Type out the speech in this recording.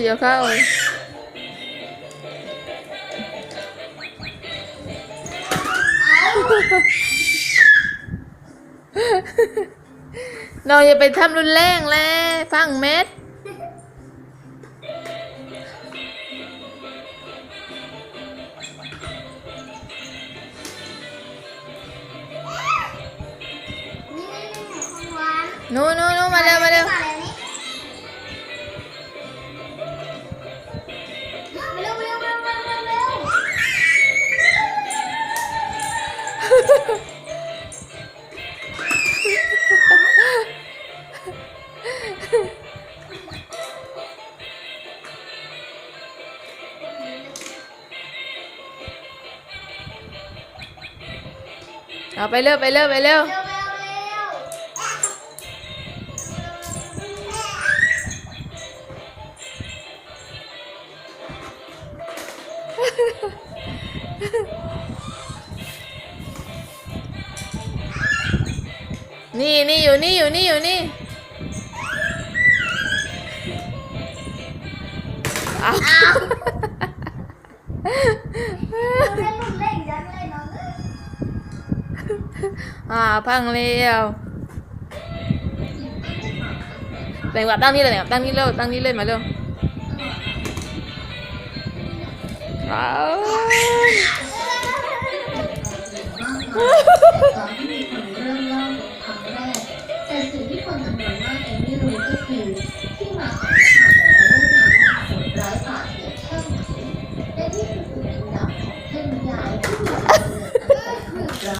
พี่เอาเข้าเราอย่าไปทำรุนแรงเลยฟังเม็ดนี่ของหวานหนูหนูหนูมาเร็วมาเร็ว เอาไปเร็วไปเร็วไปเร็ว นี่นี่อยู่นี่อยู่นี่อยู่นี่เอาอ้าวเล่นลูกเล่นจังเลยน้องอ่าพังเร็วแต่งแบบตั้งนี่เลยเนี่ยตั้งนี่เร็วตั้งนี่เล่นมาเร็วเอา